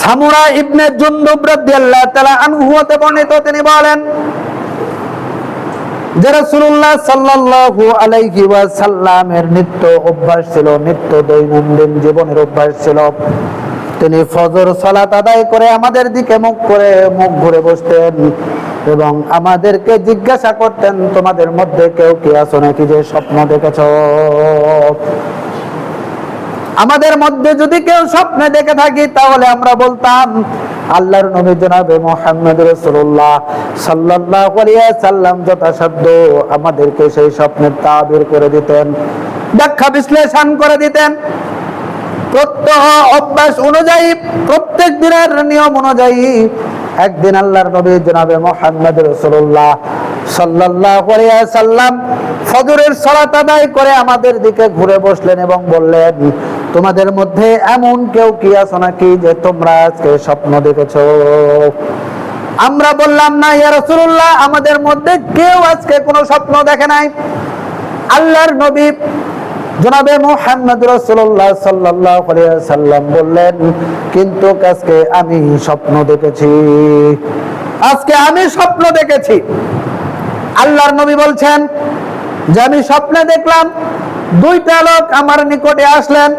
সামুরা ইবনে জুনদুব রাদিয়াল্লাহু তাআলা আনহু হতে বর্ণিত, তিনি বলেন যে রাসূলুল্লাহ সাল্লাল্লাহু আলাইহি ওয়াসাল্লামের নিত্য অভ্যাস ছিল, নিত্য দৈনন্দিন জীবনের অভ্যাস ছিল। তিনি ফজর সালাত আদায় করে আমাদের দিকে মুখ করে মুখ ঘুরে বসতেন এবং আমাদেরকে জিজ্ঞাসা করতেন, তোমাদের মধ্যে কেউ কি আছো নাকি যে স্বপ্ন দেখেছ? আমাদের মধ্যে যদি কেউ স্বপ্নে দেখে থাকি, তাহলে আমরা বলতাম, আল্লাহর নবী জনাবে মোহাম্মদ রসুল্লাহ সাল্লাল্লাহু আলাইহি সাল্লাম যথাসাধ্য আমাদেরকে সেই স্বপ্নের তাবির করে দিতেন, ব্যাখ্যা বিশ্লেষণ করে দিতেন। প্রত্যহ অভ্যাস অনুযায়ী, প্রত্যেক দিনের নিয়ম অনুযায়ী একদিন আল্লাহর নবী জনাবে মোহাম্মদ রসুল্লাহ সাল্লাল্লাহু আলাইহি সাল্লাম ফজরের সালাত আদায় করে আমাদের দিকে ঘুরে বসলেন এবং বললেন তোমাদের মধ্যে এমন কেউ কি আছো নাকি যে তোমরা আজকে স্বপ্ন দেখেছ? আমরা বললাম, না, ইয়া রাসূলুল্লাহ, আমাদের মধ্যে কেউ আজকে কোনো স্বপ্ন দেখে নাই। আল্লাহর নবী জনাবে মুহাম্মদ রাসূলুল্লাহ সাল্লাল্লাহু আলাইহি সাল্লাম বললেন, কিন্তু আজকে আমি স্বপ্ন দেখেছি। আজকে আমি স্বপ্ন দেখেছি। আল্লাহর নবী বলছেন, যে আমি স্বপ্নে দেখলাম দুইটা লোক আমার নিকটে আসলেন,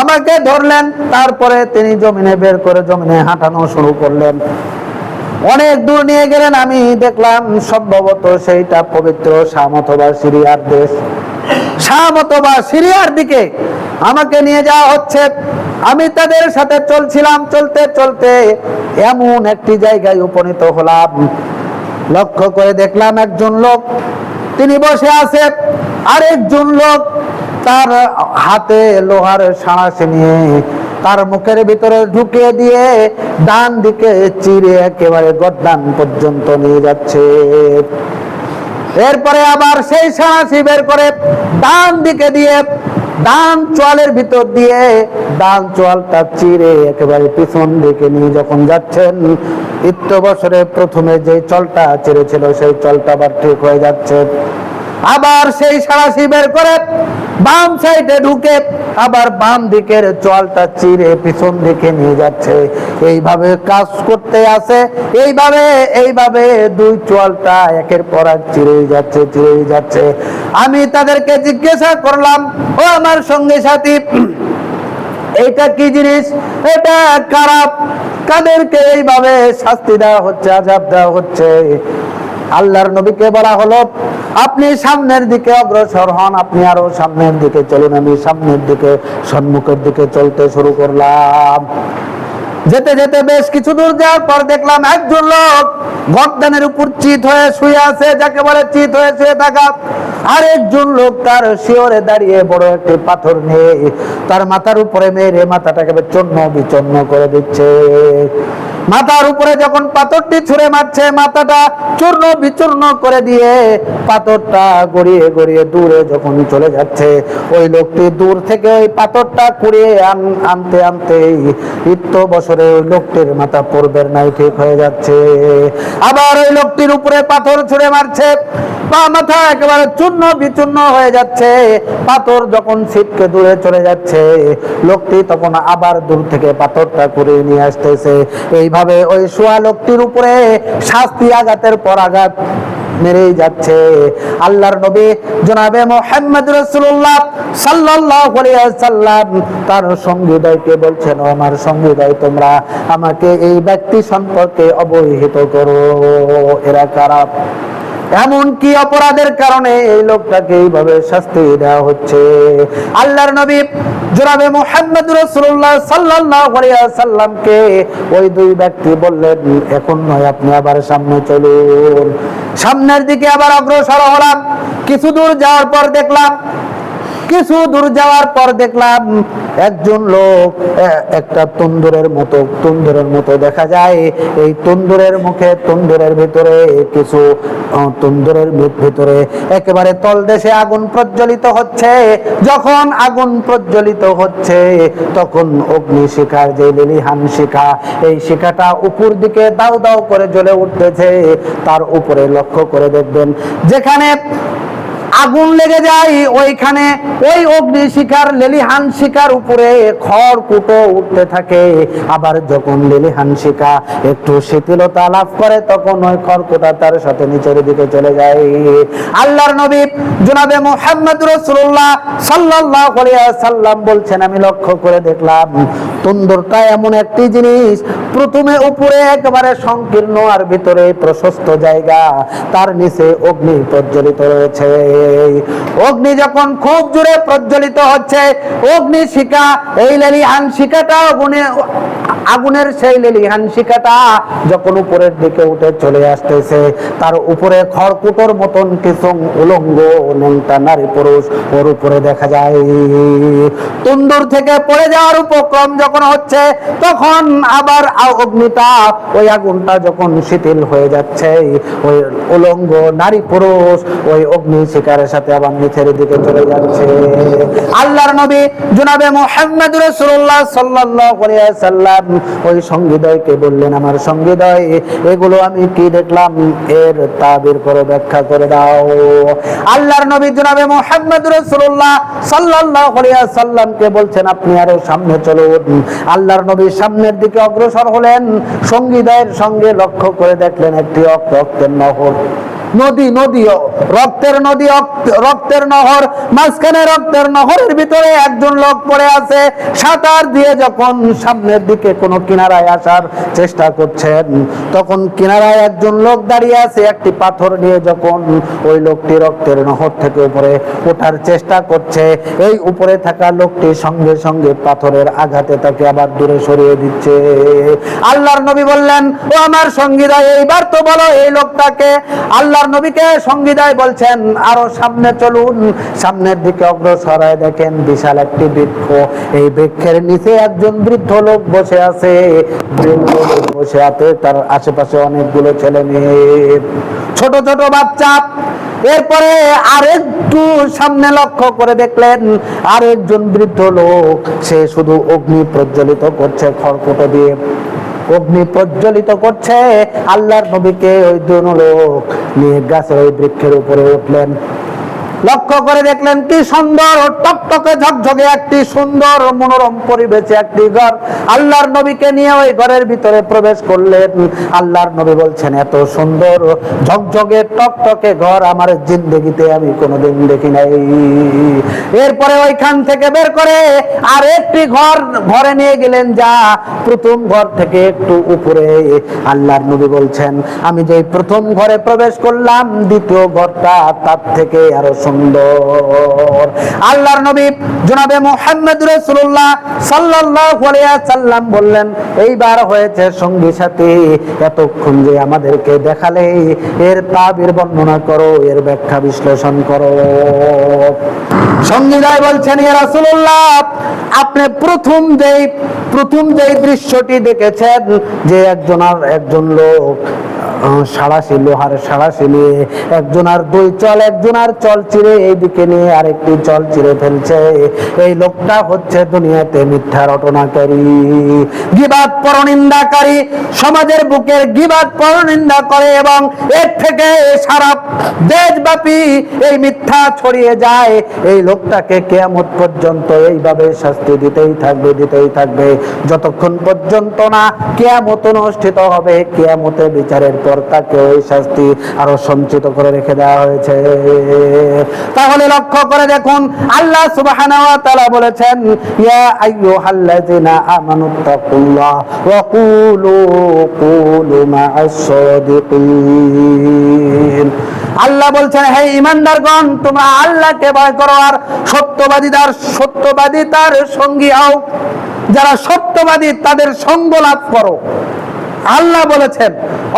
আমাকে ধরলেন, তারপরে তিনি জমিনে বের করে জমিনে হাঁটানো শুরু করলেন। অনেক দূর নিয়ে গেলেন, আমি দেখলাম সম্ভবত সেইটা পবিত্র শাম অথবা সিরিয়ার দেশ। শাম অথবা সিরিয়ার দিকে আমাকে নিয়ে যাওয়া হচ্ছে। আমি তাদের সাথে চলছিলাম, চলতে চলতে এমন একটি জায়গায় উপনীত হলাম। লক্ষ্য করে দেখলাম একজন লোক, তিনি বসে আছে। আরেকজন লোক তার হাতে লোহার সাঁড়াশি নিয়ে তার মুখের ভিতরে ঢুকিয়ে দিয়ে ডান দিকে চিরে একেবারে গদ্দান পর্যন্ত নিয়ে যাচ্ছে। এরপরে আবার সেই সাঁড়াশি বের করে ডান দিকে দিয়ে ডান চোয়ালের ভিতর দিয়ে ডান চোয়ালটা চিরে একেবারে পিছন দিকে নিয়ে যখন যাচ্ছেন ইত্য বছরে প্রথমে যে চলটা চিরেছিল সেই চলটা আবার ঠিক হয়ে যাচ্ছে। আবার সেই সারাশি বের করে বাম সাইডে ঢুকে আবার বাম দিকের চলটা চিরে পিছন দিকে নিয়ে যাচ্ছে। এইভাবে কাজ করতে আছে এইভাবে এইভাবে দুই চলটা একের পর এক চিরেই যাচ্ছে চিরেই যাচ্ছে। আমি তাদেরকে জিজ্ঞাসা করলাম, ও আমার সঙ্গে সাথী এটা কি জিনিস? এটা খারাপ। কাদেরকে এইভাবে শাস্তি দেওয়া হচ্ছে, আজাব দেওয়া হচ্ছে? আল্লাহর নবীকে বলা হলো আপনি সামনের দিকে অগ্রসর হন, আপনি আরও সামনের দিকে চলুন, আমি সামনের দিকে, সম্মুখের দিকে চলতে শুরু করলাম। যেতে যেতে বেশ কিছু দূর যাওয়ার পর দেখলাম একজন লোক গর্দানের উপর চিত হয়ে শুয়ে আছে, যাকে বলে চিত হয়ে শুয়ে থাকা। আরেকজন লোক তার শিওরে দাঁড়িয়ে বড় একটি পাথর নিয়ে তার মাথার উপরে মেরে মাথাটাকে চন্ন বিচন্ন করে দিচ্ছে। মাথার উপরে যখন পাথরটি ছুঁড়ে মারছে, মাথাটা চূর্ণ বিচূর্ণ করে দিয়ে পাথরটা গড়িয়ে গড়িয়ে দূরে যখন চলে যাচ্ছে, ওই লোকটি দূর থেকে ওই পাথরটা কুড়িয়ে আনতে আনতে ইত্য বছরে ওই লোকটির মাথা পূর্বের নাই ঠিক হয়ে যাচ্ছে। আবার ওই লোকটির উপরে পাথর ছুঁড়ে মারছে, পা, মাথা একেবারে চূর্ণ বিচূর্ণ হয়ে যাচ্ছে, পাথর যখন ছিটকে দূরে চলে যাচ্ছে, লোকটি তখন আবার দূর থেকে পাথরটা কুড়িয়ে নিয়ে আসতেছে। এইভাবে ওই শোয়া লোকটির উপরে শাস্তি আঘাতের পর আঘাত মেরেই যাচ্ছে। আল্লাহর নবী জনাবে মোহাম্মদ রসুল্লাহ সাল্লাল্লাহু সাল্লাম তার সঙ্গীদয়কে বলছেন আমার সঙ্গীদয় তোমরা আমাকে এই ব্যক্তি সম্পর্কে অবহিত করো। এরা কারা? এমন কি অপরাধের কারণে এই লোকটাকে এইভাবে শাস্তি দেওয়া হচ্ছে। আল্লাহর নবী জোরাবে মোহাম্মদ রসুল্লাহ সাল্লাহ সাল্লামকে ওই দুই ব্যক্তি বললেন, এখন নয়, আপনি আবার সামনে চলুন। সামনের দিকে আবার অগ্রসর হলাম। কিছু দূর যাওয়ার পর দেখলাম কিছু দূর যাওয়ার পর দেখলাম একজন লোক একটা তন্দুরের মতো তন্দুরের মতো দেখা যায়। এই তন্দুরের মুখে, তন্দুরের ভিতরে কিছু তন্দুরের ভিতরে একেবারে তলদেশে আগুন প্রজ্বলিত হচ্ছে। যখন আগুন প্রজ্বলিত হচ্ছে, তখন অগ্নি শিখার যে লিলিহান শিখা, এই শিখাটা উপর দিকে দাও দাও করে জ্বলে উঠতেছে। তার উপরে লক্ষ্য করে দেখবেন, যেখানে আগুন লেগে যায়, ওইখানে ওই অগ্নি শিখার, লেলিহান শিকার উপরে খড় কুটো উঠতে থাকে। আবার যখন লেলিহান শিকা একটু শিথিলতা লাভ করে, তখন ওই খড়কুটা তার সাথে নিচের দিকে চলে যায়। আল্লাহর নবী জনাবে মোহাম্মদ রসুল্লাহ আলাইহি সাল্লাম বলছেন, আমি লক্ষ্য করে দেখলাম তন্দুরটা এমন একটি জিনিস। প্রথমে উপরে একেবারে সংকীর্ণ আর ভিতরে প্রশস্ত জায়গা। তার নিচে অগ্নি প্রজ্বলিত রয়েছে। অগ্নি যখন খুব জোরে প্রজ্বলিত হচ্ছে, অগ্নি শিখা, এই লেলিহান শিখাটা আগুনে আগুনের সেই লেলিহান শিখাটা যখন উপরের দিকে উঠে চলে আসতেছে, তার উপরে খড়কুটোর মতন কিছু উলঙ্গ নেংটা নারী পুরুষ ওর উপরে দেখা যায়। তুন্দুর থেকে পড়ে যাওয়ার উপক্রম যখন হচ্ছে, তখন আবার অগ্নিটা ওই আগুনটা যখন শিথিল হয়ে যাচ্ছে, ওই উলঙ্গ নারী পুরুষ ওই অগ্নি শিকারের সাথে আবার নিচের দিকে চলে যাচ্ছে। আল্লাহর নবী জনাবে মোহাম্মদ রাসূলুল্লাহ সাল্লাল্লাহু আলাইহি সাল্লাম ওই সঙ্গীদয়কে বললেন, আমার সঙ্গীদয় এগুলো আমি কি দেখলাম? এর তাবির করে ব্যাখ্যা করে দাও। আল্লাহর নবী মোহাম্মদ রাসূলুল্লাহ সাল্লাল্লাহু আলাইহি সাল্লামকে বলছেন, আপনি আরও সামনে চলুন। আল্লাহর নবী সামনের দিকে অগ্রসর হলেন, সঙ্গীদের সঙ্গে লক্ষ্য করে দেখলেন একটি অক্ত অক্তের নহর। নদী নদী রক্তের নদী রক্তের নহর, মাঝখানে রক্তের নহরের ভিতরে একজন লোক পড়ে আছে। সাঁতার দিয়ে যখন সামনের দিকে কোনো কিনারায় আসার চেষ্টা করছেন, তখন কিনারায় একজন লোক দাঁড়িয়ে আছে, একটি পাথর নিয়ে যখন ওই লোকটি রক্তের নহর থেকে উপরে ওঠার চেষ্টা করছে, এই উপরে থাকা লোকটি সঙ্গে সঙ্গে পাথরের আঘাতে তাকে আবার দূরে সরিয়ে দিচ্ছে। আল্লাহর নবী বললেন, ও আমার সঙ্গীরা, এইবার তো বলো এই লোকটাকে। আল্লাহর নবীকে সঙ্গীদায় বলছেন, আরও সামনে চলুন। সামনের দিকে অগ্রসর হয়ে দেখেন বিশাল একটি বৃক্ষ। এই বৃক্ষের নিচে একজন বৃদ্ধ লোক বসে আছে। বৃদ্ধ লোক বসে আছে, তার আশেপাশে অনেকগুলো ছেলে মেয়ে। ছোট ছোট বাচ্চা। এরপরে আরেকটু সামনে লক্ষ্য করে দেখলেন, আরেকজন বৃদ্ধ লোক, সে শুধু অগ্নি প্রজ্বলিত করছে খড়কুটো দিয়ে। অগ্নি প্রজ্বলিত করছে। আল্লাহর নবীকে ওই দুনো লোক নিয়ে গাছের ওই বৃক্ষের উপরে উঠলেন। লক্ষ্য করে দেখলেন কি সুন্দর ও টকটকে ঝকঝকে একটি সুন্দর মনোরম পরিবেশে একটি ঘর। আল্লাহর নবীকে নিয়ে ওই ঘরের ভিতরে প্রবেশ করলেন। আল্লাহর নবী বলছেন, এত সুন্দর, ঝকঝকে, টকটকে ঘর আমার জিন্দগিতে আমি কোনোদিন দেখি নাই। এরপরে ওইখান থেকে বের করে আর একটি ঘর, ঘরে নিয়ে গেলেন যা প্রথম ঘর থেকে একটু উপরে। আল্লাহর নবী বলছেন, আমি যে প্রথম ঘরে প্রবেশ করলাম, দ্বিতীয় ঘরটা তার থেকে আরও সুন্দর। আল্লাহর নবী জনাবে মোহাম্মদ রাসূলুল্লাহ সাল্লাল্লাহু আলাইহি সাল্লাম বললেন, এইবার হয়েছে সঙ্গী সাথী, এতক্ষণ যে আমাদেরকে দেখালে, এর তাবির বর্ণনা করো, এর ব্যাখ্যা বিশ্লেষণ করো। সঙ্গীরায় বলছেন ইয়া রাসূলুল্লাহ, আপনি প্রথম যেই প্রথম যেই দৃশ্যটি দেখেছেন, যে একজন আর একজন লোক সাঁড়াশি লোহার সাঁড়াশি নিয়ে একজন আর দুই চল, একজন আর চল চিরে এইদিকে নিয়ে আরেকটি চল চিরে ফেলছে। এই লোকটা হচ্ছে দুনিয়াতে মিথ্যা রটনাকারী। গিবাদ পরনিন্দাকারী, সমাজের বুকের গিবাদ পরনিন্দা করে এবং এর থেকে সারা দেশব্যাপী এই মিথ্যা ছড়িয়ে যায়। এই লোকটাকে কেয়ামত পর্যন্ত এইভাবে শাস্তি দিতেই থাকবে দিতেই থাকবে। যতক্ষণ পর্যন্ত না কেয়ামত অনুষ্ঠিত হবে কেয়ামতে বিচারের পর তাকে ওই শাস্তি আরও সঞ্চিত করে রেখে দেওয়া হয়েছে। তাহলে লক্ষ্য করে দেখুন, আল্লাহ সুবহানাহু ওয়া তাআলা বলেছেন, ইয়া আইয়ুহাল্লাযিনা আমানুত্তাকুল্লাহ ওয়া কুলু কুলু মা'আস সাদিকিন। আল্লাহ বলছেন, হে ইমানদারগণ তোমরা আল্লাহকে ভয় করো আর সত্যবাদীদার সত্যবাদী তার সঙ্গী হও। যারা সত্যবাদী, তাদের সঙ্গ লাভ করো। আল্লাহ বলেছেন।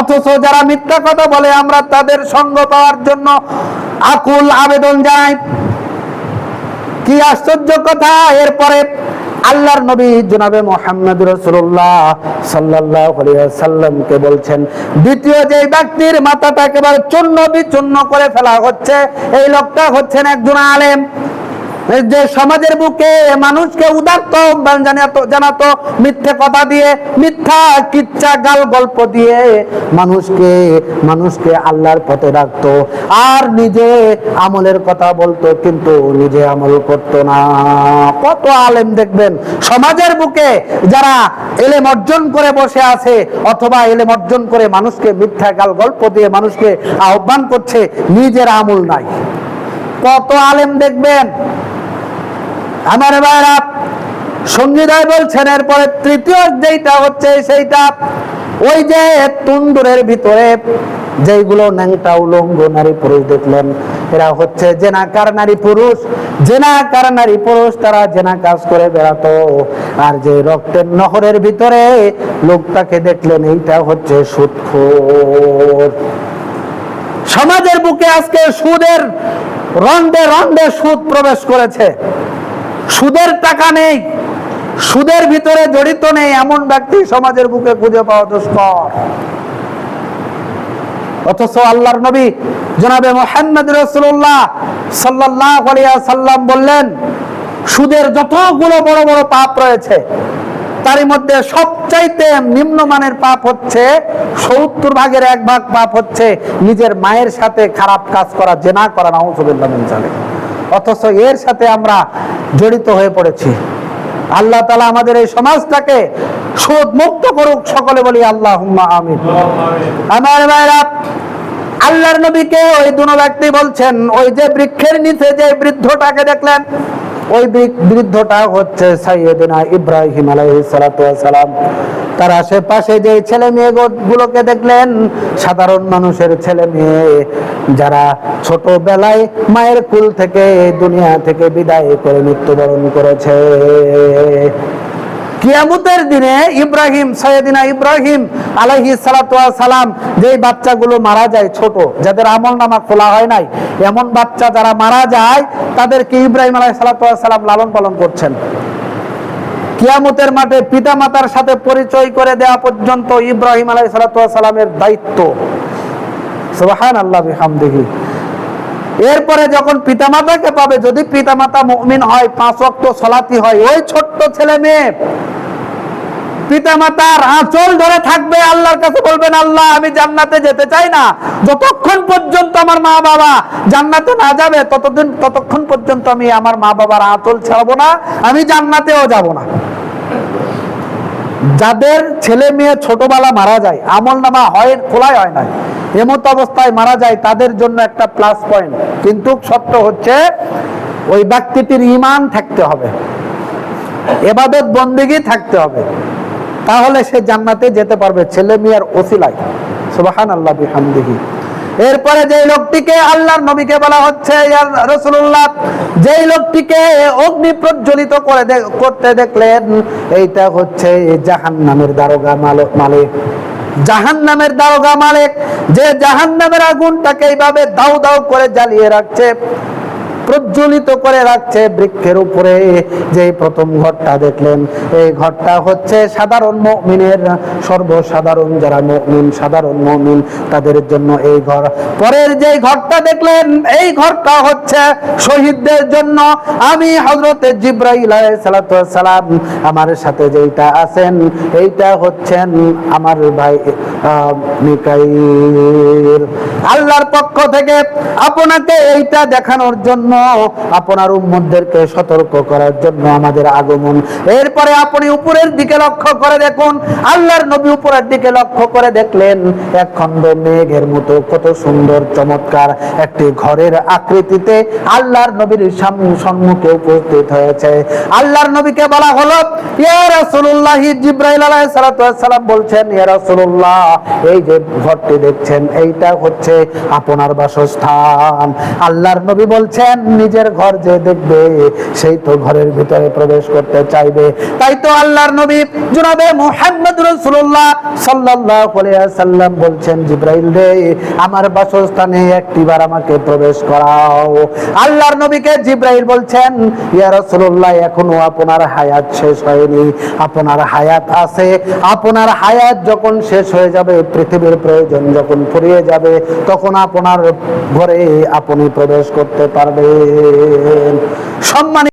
অথচ যারা মিথ্যা কথা বলে, আমরা তাদের সঙ্গ পাওয়ার জন্য আকুল আবেদন জানাই। কি আশ্চর্য কথা, এরপরে আল্লাহর নবী জনাবে মোহাম্মদ রসুল্লাহ সাল্লাহ সাল্লামকে বলছেন, দ্বিতীয় যে ব্যক্তির মাথাটা একেবারে চূর্ণ বিচূর্ণ করে ফেলা হচ্ছে, এই লোকটা হচ্ছেন একজন আলেম। যে সমাজের বুকে মানুষকে জানাতো, মিথ্যে কথা দিয়ে, মিথ্যা কিচ্ছা গাল গল্প দিয়ে মানুষকে মানুষকে আল্লাহর পথে রাখতো। আর নিজে আমলের কথা বলতো, কিন্তু নিজে আমল করতো না। কত আলেম দেখবেন, সমাজের বুকে যারা এলেম অর্জন করে বসে আছে, অথবা এলেম অর্জন করে মানুষকে মিথ্যা গাল গল্প দিয়ে মানুষকে আহ্বান করছে, নিজের আমল নাই। কত আলেম দেখবেন আমার ভাইরা সঙ্গীরায় বলছেন, এরপরে তৃতীয় যেইটা হচ্ছে সেইটা, ওই যে তুন্দুরের ভিতরে যেইগুলো ন্যাংটা উলঙ্গ নারী পুরুষ দেখলেন, এরা হচ্ছে জেনাকার নারী পুরুষ। জেনাকার নারী পুরুষ, তারা জেনা কাজ করে বেড়াতো। আর যে রক্তের নহরের ভিতরে লোকটাকে দেখলেন, এইটা হচ্ছে সুৎখোর। সমাজের বুকে আজকে সুদের রন্ডে রন্ডে সুদ প্রবেশ করেছে। সুদের টাকা নেই, সুদের ভিতরে জড়িত নেই এমন ব্যক্তি সমাজের বুকে খুঁজে পাওয়া দুষ্কর অথচ আল্লাহর নবী জনাবে মোহাম্মদ রসুল্লাহ সাল্লাহ সাল্লাম বললেন, সুদের যতগুলো বড় বড় পাপ রয়েছে তারই মধ্যে সবচাইতে নিম্নমানের পাপ হচ্ছে সত্তর ভাগের এক ভাগ পাপ হচ্ছে নিজের মায়ের সাথে খারাপ কাজ করা, জেনা করা, নাউজুবিল্লাহ জালিক। অথচ এর সাথে আমরা জড়িত হয়ে পড়েছি। আল্লাহ তালা আমাদের এই সমাজটাকে সুদ মুক্ত করুক সকলে বলি আল্লাহ আমিন। আমার ভাইরা, আল্লাহর নবীকে ওই দুনো ব্যক্তি বলছেন, ওই যে বৃক্ষের নিচে যে বৃদ্ধটাকে দেখলেন ওই বৃদ্ধ বৃদ্ধটা হচ্ছে সাইয়েদিনা ইব্রাহিম ওয়াস সালাম তার আশেপাশে যে ছেলে মেয়ে গুলোকে দেখলেন, সাধারণ মানুষের ছেলে মেয়ে, যারা ছোটবেলায় মায়ের কুল থেকে দুনিয়া থেকে বিদায় করে মৃত্যুবরণ করেছে। কিয়ামতের দিনে ইব্রাহিম সৈয়দিনা ইব্রাহিম ওয়াস সালাম যেই বাচ্চাগুলো মারা যায় ছোট, যাদের আমল নামা খোলা হয় নাই, এমন বাচ্চা যারা মারা যায়, তাদেরকে ইব্রাহিম সালাতু সালাম লালন পালন করছেন। কিয়ামতের মাঠে পিতা মাতার সাথে পরিচয় করে দেওয়া পর্যন্ত ইব্রাহিম আলাইহিস সালাতু ওয়াস সালামের দায়িত্ব। সুবহান আল্লাহ বিহামদিহি। এরপরে যখন পিতামাতাকে পাবে, যদি পিতামাতা মুমিন হয়, পাঁচ ওয়াক্ত সলাতি হয়, ওই ছোট্ট ছেলে মেয়ে পিতামাতার আঁচল ধরে থাকবে, আল্লাহর কাছে বলবেন, আল্লাহ, আমি জান্নাতে যেতে চাই না। যতক্ষণ পর্যন্ত আমার মা বাবা জান্নাতে না যাবে, ততদিন, ততক্ষণ পর্যন্ত আমি আমার মা বাবার আঁচল ছাড়বো না, আমি জান্নাতেও যাব না। যাদের ছেলে মেয়ে ছোটবেলা মারা যায়, আমল নামা হয় খোলাই হয় না এমত অবস্থায় মারা যায়, তাদের জন্য একটা প্লাস পয়েন্ট কিন্তু সত্য হচ্ছে, ওই ব্যক্তিটির ইমান থাকতে হবে, এবাদত বন্দিগি থাকতে হবে। তাহলে সে জান্নাতে যেতে পারবে ছেলে মেয়ের ওসিলাই সুবাহান আল্লাহ বিহামদিহি। এরপরে যে লোকটিকে আল্লাহর নবীকে বলা হচ্ছে যেই লোকটিকে অগ্নি প্রজ্বলিত করে করতে দেখলেন, এইটা হচ্ছে জাহান নামের দারোগা মাল- মালিক। জাহান নামের দারোগা মালিক, যে জাহান নামের আগুনটাকে এইভাবে দাউ দাউ করে জ্বালিয়ে রাখছে প্রজ্বলিত করে রাখছে বৃক্ষের উপরে। যে প্রথম ঘরটা দেখলেন, এই ঘরটা হচ্ছে সাধারণ মমিনের, সর্বসাধারণ যারা মমিন, সাধারণ মমিন, তাদের জন্য এই ঘর। পরের যে ঘরটা দেখলেন, এই ঘরটা হচ্ছে শহীদদের জন্য। আমি হজরতে জিব্রাইল সালাম আমার সাথে যেইটা আছেন, এইটা হচ্ছেন আমার ভাই মিকাইল। আল্লাহর পক্ষ থেকে আপনাকে এইটা দেখানোর জন্য, আপনার উম্মতদেরকে সতর্ক করার জন্য আমাদের আগমন। এরপরে আপনি উপরের দিকে লক্ষ্য করে দেখুন, আল্লাহর নবী উপরের দিকে লক্ষ্য করে দেখলেন এক খণ্ড মেঘের মতো, কত সুন্দর, চমৎকার একটি ঘরের আকৃতিতে আল্লাহর নবীর সাম- সম্মুখে উপস্থিত হয়েছে। আল্লাহর নবীকে বলা হলো, ইয়া রাসূলুল্লাহ, জিব্রাইল আলাইহিস সালাতু ওয়াস সালাম বলছেন, ইয়া রাসূলুল্লাহ, এই যে ঘরটি দেখছেন, এইটা হচ্ছে আপনার বাসস্থান। আল্লাহর নবী বলছেন, নিজের ঘর যে দেখবে, সেই তো ঘরের ভিতরে প্রবেশ করতে চাইবে। তাই তো আল্লাহর নবী জনাবে মুহাম্মদ রাসূলুল্লাহ সাল্লাল্লাহু আলাইহি সাল্লাম বলছেন, জিব্রাইল রে, আমার বাসস্থানে একটিবার আমাকে প্রবেশ করাও। আল্লাহর নবীকে জিব্রাইল বলছেন, ইয়া রাসূলুল্লাহ, এখনও আপনার হায়াত শেষ হয়নি। আপনার হায়াত আছে। আপনার হায়াত যখন শেষ হয়ে যাবে, পৃথিবীর প্রয়োজন যখন ফুরিয়ে যাবে, তখন আপনার ঘরে আপনি প্রবেশ করতে পারবেন। সম্মানিত